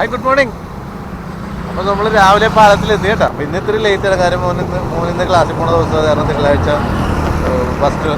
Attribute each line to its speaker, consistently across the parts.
Speaker 1: Hi good morning. അപ്പോൾ നമ്മൾ രാവിലെ പാലത്തിൽ എത്തി കേട്ടോ. അപ്പോൾ ഇന്ന് ഇത്തിരി ലേറ്റ് ആണ്. കാര്യം മൂന്നിന്ന് മൂന്നിന്ന് ക്ലാസ്സിൽ പോണ ദിവസം കാരണം തിങ്കളാഴ്ച ഫസ്റ്റ്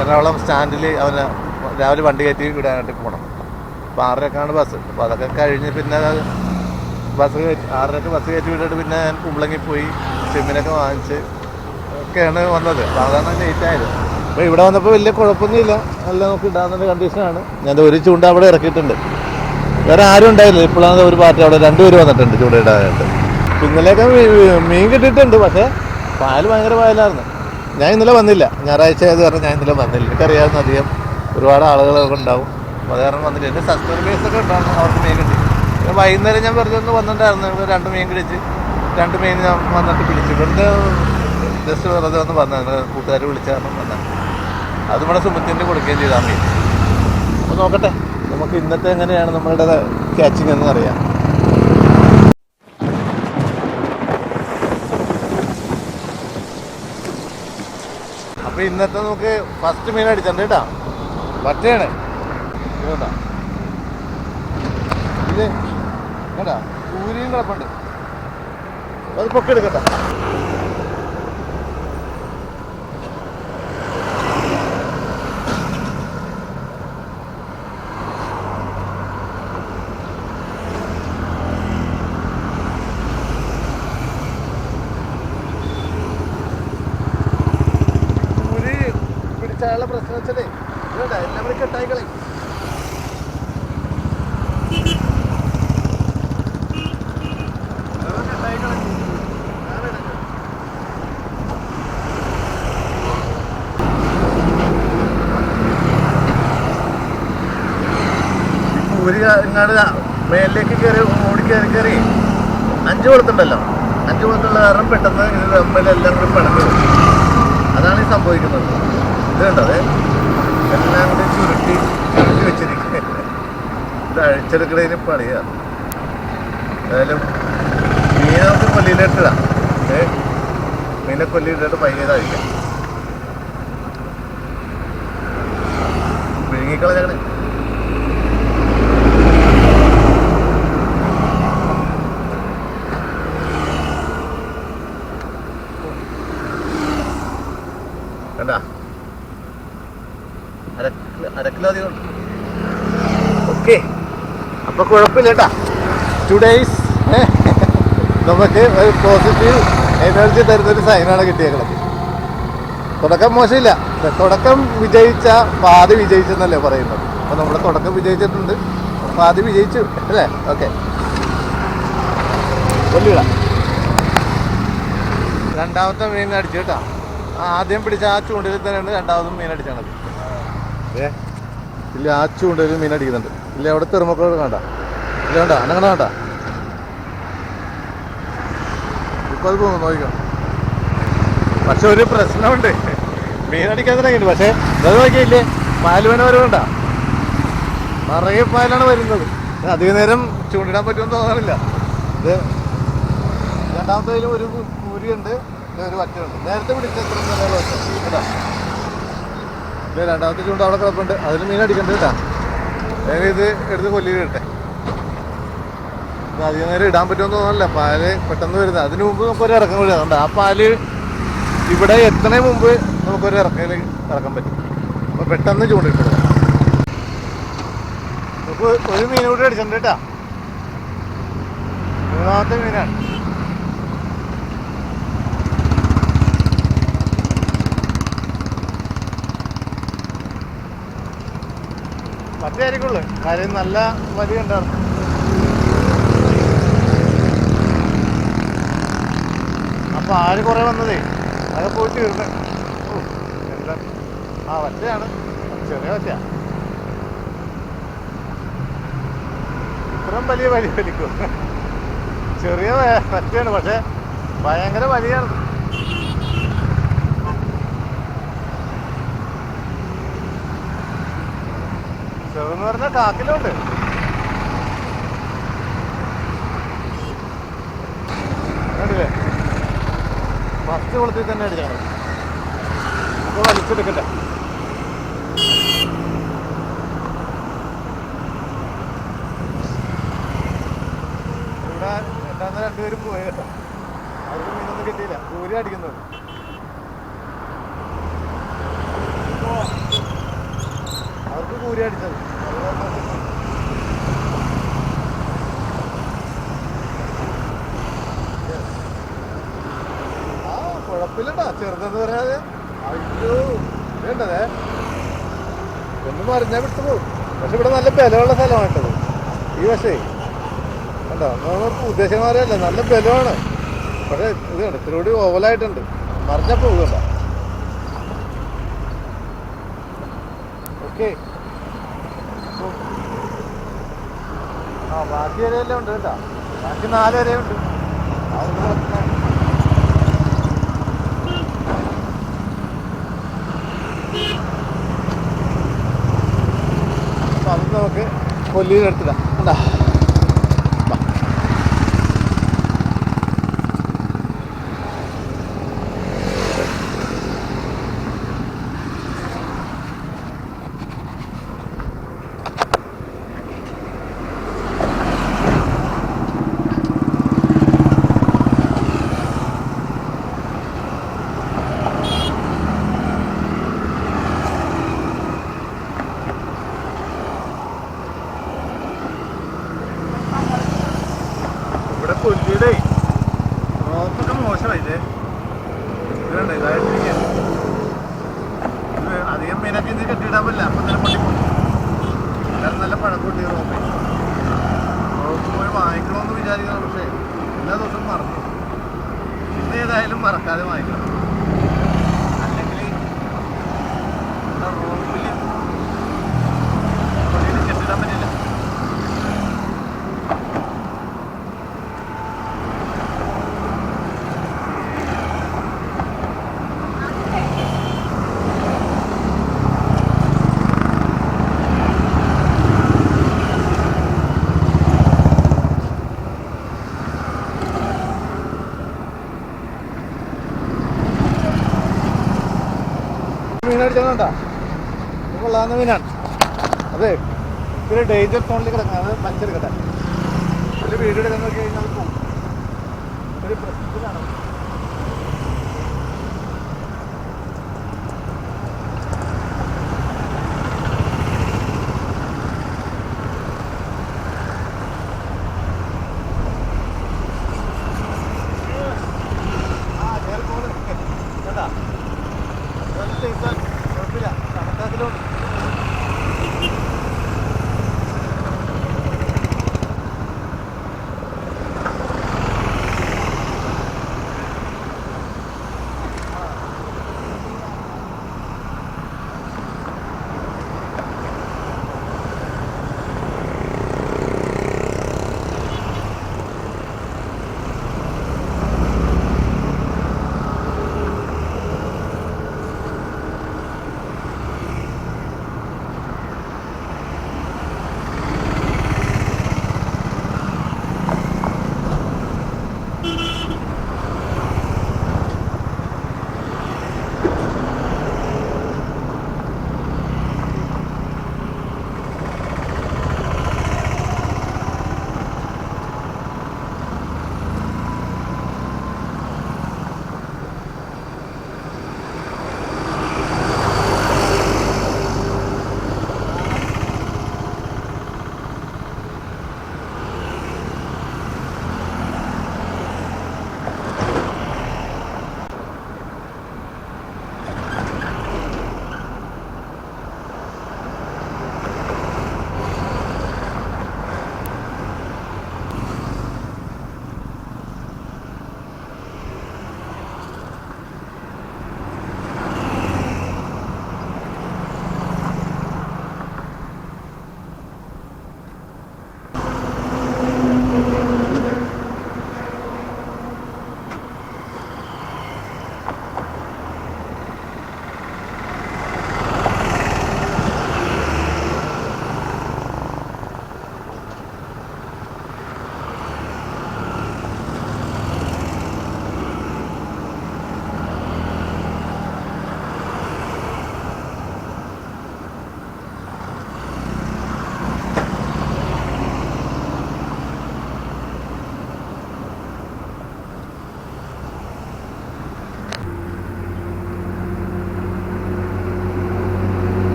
Speaker 1: എറണാകുളം സ്റ്റാൻഡിൽ അവന് രാവിലെ വണ്ടി കയറ്റി വിടാനായിട്ട് പോകണം അപ്പോൾ ആറരക്കാണ് ബസ് അപ്പോൾ അതൊക്കെ കഴിഞ്ഞ് പിന്നെ ബസ് കയറ്റി ആറരക്ക് ബസ് കയറ്റി വിട്ടിട്ട് പിന്നെ ഞാൻ കുമ്പളങ്ങി പോയി ചെമ്മിനൊക്കെ വാങ്ങിച്ച് ഒക്കെയാണ് വന്നത്. അപ്പോൾ അതാണ് ലേറ്റ് ആയത്. അപ്പോൾ ഇവിടെ വന്നപ്പോൾ വലിയ കുഴപ്പമൊന്നുമില്ല. നല്ല നമുക്ക് ഇടാവുന്ന കണ്ടീഷനാണ് ഞാൻ ഒരു ചൂണ്ട അവിടെ ഇറക്കിയിട്ടുണ്ട്. വേറെ ആരും ഉണ്ടായില്ല ഇപ്പോഴാണ് ഒരു പാർട്ടി അവിടെ രണ്ടുപേര് വന്നിട്ടുണ്ട് ചൂടയിടാനായിട്ട് ഇന്നലെയൊക്കെ മീൻ കിട്ടിയിട്ടുണ്ട് പക്ഷേ പാൽ ഭയങ്കര പായലായിരുന്നു ഞാൻ ഇന്നലെ വന്നില്ല. ഞായറാഴ്ച ആയത് കാരണം ഞാൻ ഇന്നലെ വന്നില്ല. എനിക്കറിയാവുന്ന അധികം ഒരുപാട് ആളുകളൊക്കെ ഉണ്ടാവും. അത് കാരണം വന്നില്ല. എന്റെ സബ്സ്ക്രൈബേഴ്സ് ഒക്കെ ഉണ്ടായിരുന്നു. അവർക്ക് മീൻ കിട്ടി. പിന്നെ വൈകുന്നേരം ഞാൻ വെറുതെ ഒന്ന് വന്നിട്ടുണ്ടായിരുന്നു. രണ്ട് മീൻ കിടിച്ച് രണ്ട് മീൻ ഞാൻ വന്നിട്ട് പിടിച്ചു. ഇവിടുത്തെ ജസ്റ്റ് വെറുതെ ഒന്ന് വന്നത് കൂട്ടുകാർ വിളിച്ചായിരുന്നു വന്നത് അത് നമ്മുടെ സുമത്തിന്റെ കൊടുക്കുകയും ചെയ്താൽ മീൻ. അപ്പോൾ നോക്കട്ടെ. നമുക്ക് ഇന്നത്തെ എങ്ങനെയാണ് നമ്മളുടെ ക്യാച്ചിങ് എന്ന് അറിയാം അപ്പൊ ഇന്നത്തെ നമുക്ക് ഫസ്റ്റ് മീൻ അടിച്ചിട്ടുണ്ട് കേട്ടോ. പറ്റയാണ് ഇത് കണ്ടോ? ഇത് കേട്ടാ കൂരിയും കിടപ്പുണ്ട്. അത് പൊക്കെടുക്കട്ടെ കൂരി പിടിച്ചാലുള്ള പ്രശ്നം വെച്ചതേ. എല്ലാവരും കെട്ടായിക്കളെ മേലിലേക്ക് കയറി ഓടി കയറി കയറി അഞ്ചു കൊളുത്തുണ്ടല്ലോ. അഞ്ചു കൊളുത്തുള്ള കാരണം പെട്ടെന്ന് ഇത് തമ്മിലെല്ലാം കൂടി വരും. അതാണ് ഈ സംഭവിക്കുന്നത്. ഇത് കണ്ടത് എല്ലാം കൂടി ചുരുട്ടി ചുരുട്ടി വെച്ചിരിക്കുക ഇത് അഴിച്ചെടുക്കണതിന് പണിയാണ് ഏതായാലും മീനൊക്കെ നമുക്ക് കൊല്ലിയിലിട്ടിടാം ഏ? മീനെ കൊല്ലിയിട്ടിട്ട് പയ്യതായിരിക്കാം വിഴുങ്ങിക്കളഞ്ഞാണ് കണ്ടാ അര അരക്കിലോ അധികം ഉണ്ട് ഓക്കെ അപ്പൊ കുഴപ്പമില്ല കേട്ടാ. ടു ഡേയ്സ് നമുക്ക് ഒരു പോസിറ്റീവ് എനർജി തരുന്നൊരു സൈനാണ് കിട്ടിയേക്കുന്നത് തുടക്കം മോശമില്ല. തുടക്കം വിജയിച്ച പാതി വിജയിച്ചെന്നല്ലേ പറയുന്നത്. അപ്പോൾ നമ്മുടെ തുടക്കം വിജയിച്ചിട്ടുണ്ട്. പാതി വിജയിച്ചു അല്ലേ? ഓക്കെ വെല്ലുവിള രണ്ടാമത്തെ മീൻ അടിച്ചു കേട്ടോ. ആദ്യം പിടിച്ച ആ ചൂണ്ടയിൽ തന്നെയാണ് രണ്ടാമതും മീൻ അടിച്ചത്. ഏ? ഇല്ല ആ ചൂണ്ടയിൽ മീൻ അടിക്കുന്നുണ്ട്. ഇല്ല അവിടെ തെറുമക്കൾ കണ്ട. ഇല്ല അനങ്ങണ വേണ്ട ഇപ്പൊ നോക്കാം പക്ഷെ ഒരു പ്രശ്നമുണ്ട്. അടിക്കാൻ തുടങ്ങിയിട്ട് പക്ഷെ അത് നോക്കിയില്ലേ? പാലുവന വരവുണ്ട നിറയെ പാലാണ് വരുന്നത്. അധിക നേരം ചൂണ്ടിടാൻ പറ്റുമെന്ന് തോന്നുന്നില്ല ഇത് രണ്ടാമത്തേലും ഒരു കൂരിയുണ്ട് ഒരു വറ്റുണ്ട് നേരത്തെ പിടിച്ച രണ്ടാമത്തെ ചൂണ്ട അവിടെ കിടപ്പുണ്ട്. അതിൽ മീൻ അടിക്കണ്ട കേട്ടാ. ഇത് എടുത്ത് കൊല്ലിയിട്ടെ ഇത് അധികം നേരം ഇടാൻ പറ്റുമെന്ന് തോന്നല്ല പാൽ പെട്ടെന്ന് വരുന്നത്. അതിനു മുമ്പ് നമുക്കൊരു ഇറക്കം വീഴുന്നുണ്ട് ആ പാൽ ഇവിടെ എത്തണേ മുമ്പ് നമുക്കൊരു ഇറക്കയിൽ ഇറക്കാൻ പറ്റും. അപ്പോൾ പെട്ടെന്ന് ചൂണ്ടിട്ട് നമുക്ക് ഒരു മീൻ കൂടി അടിച്ചിട്ടുണ്ട് കേട്ടാ. മൂന്നാമത്തെ മീനാണ്. മറ്റേ ആയിരിക്കുള്ളൂ കാര്യം നല്ല വലിയ ഉണ്ടായിരുന്നു. അപ്പൊ ആര് കുറേ വന്നതേ? അത് പോയിട്ട് വരുന്നത് ഓ, എന്താ? ആ വറ്റയാണ് ചെറിയ വറ്റ ഇത്രയും വലിയ വലിയ വലിക്കും. ചെറിയ വറ്റയാണ് പക്ഷെ ഭയങ്കര വലിയാണ്. ചെറുന്ന് പറഞ്ഞാൽ കാക്കിലുണ്ട് ഫസ്റ്റ് കുളത്തിൽ തന്നെ അടിച്ചാണ് അപ്പോൾ വലിച്ചെടുക്കട്ടെ ഇവിടെ ഉണ്ടാകുന്ന രണ്ടുപേരും പോയി കേട്ടോ. അവർക്ക് മീനൊന്നും കിട്ടിയില്ല. ദൂരെ അടിക്കുന്നത്. അവർക്ക് കൂരി അടിച്ചത് ആ കുഴപ്പമില്ലട്ടാ ചെറുതെന്ന് പറയാതെ അയ്യോ വേണ്ടതേ? ഒന്നും മറിഞ്ഞാൽ വിട്ടുപോകും പക്ഷെ ഇവിടെ നല്ല ബലമുള്ള സ്ഥലമാണ് ഈ പക്ഷേ കണ്ടോ? നമുക്ക് ഉദ്ദേശമാരല്ല നല്ല ബലമാണ്. പക്ഷെ ഇത് കണ്ടോ? ഇത്തിരി ഓവലായിട്ടുണ്ട്. മറിഞ്ഞാൽ പോകുകണ്ട ഓക്കെ. ആ ബാക്കി വരെയെല്ലാം ഉണ്ട് കേട്ടോ. ബാക്കി നാല് വരെയുണ്ട്. ഉണ്ട് അത് നമുക്ക് കൊല്ലിയിലെടുത്തിടാം. കണ്ടാ വാ. ഇവിടെ കൊല്ലിയുടെ റോപ്പൊക്കെ മോശമായില്ലേ ഇതുണ്ട് ഇതായിട്ടിരിക്കുക ഇത് അധികം മീനൊക്കെ ഇത് കെട്ടിയിടാൻ പറ്റില്ല അപ്പം തന്നെ പൊട്ടിപ്പോകും എല്ലാവരും നല്ല പഴക്കൂട്ടി റോപ്പേ റോപ്പ് പോയി വാങ്ങിക്കണമെന്ന് പക്ഷേ എല്ലാ ദിവസവും മറക്കും. ഇന്ന് ഏതായാലും മറക്കാതെ വാങ്ങിക്കണം മീനാണ് അതെ ഇത്തിരി ഡേഞ്ചർ സോണിൽ കിടക്കണം അത് ഒരു വീഡിയോ എടുക്കാൻ നോക്കി കഴിഞ്ഞാൽ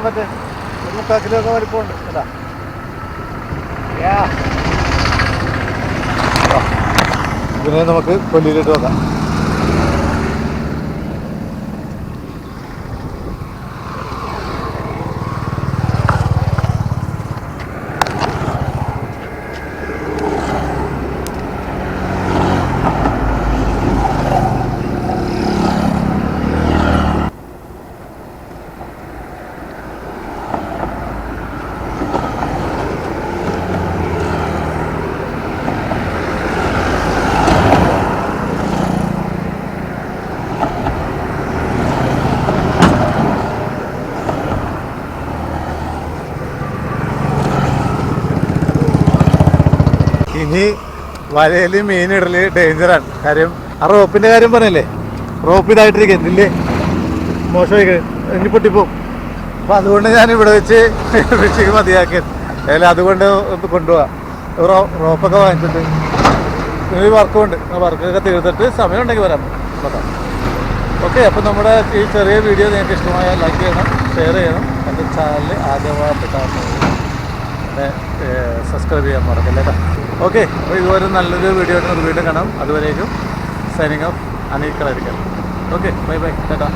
Speaker 1: കിലോനും മറ്റേ ഒരു മുക്കാൽ കിലോ ഒക്കെ വലിപ്പമുണ്ട് അല്ല ഇതിനെ നമുക്ക് കൊല്ലിയിലിട്ട് വെക്കാം. ഇനി വലയിൽ മീൻ ഇടൽ ഡേഞ്ചറാണ് കാര്യം ആ റോപ്പിന്റെ കാര്യം പറഞ്ഞല്ലേ? റോപ്പ് ഇതായിട്ടിരിക്കുന്നില്ലേ മോശമായി ഇനി പൊട്ടിപ്പോ അപ്പൊ അതുകൊണ്ട് ഞാൻ ഇവിടെ വെച്ച് ഫിഷിങ് മതിയാക്കി ഏതായാലും അതുകൊണ്ട് ഒന്ന് റോപ്പൊക്കെ വാങ്ങിച്ചിട്ട്. ഒരു വർക്കും ഉണ്ട് ആ വർക്കൊക്കെ തീർത്തിട്ട് സമയമുണ്ടെങ്കിൽ വരാം. നോക്കാം. ഓക്കെ അപ്പോൾ നമ്മുടെ ഈ ചെറിയ വീഡിയോ നിങ്ങൾക്ക് ഇഷ്ടമായാൽ ലൈക്ക് ചെയ്യണം ഷെയർ ചെയ്യണം. എന്റെ ചാനൽ ആദ്യമായിട്ട് കാണുന്നത് സബ്സ്ക്രൈബ് ചെയ്യാൻ മറക്കല്ലേ? കേട്ടോ ഓക്കെ അപ്പോൾ ഇതുപോലെ നല്ലൊരു വീഡിയോ ആയിട്ട് നമുക്ക് വീണ്ടും കാണാം. അതുവരേക്കും സൈനിങ് ഓഫ് അനീക്കളായിരിക്കും ഓക്കെ ബൈ ബൈ കേട്ടോ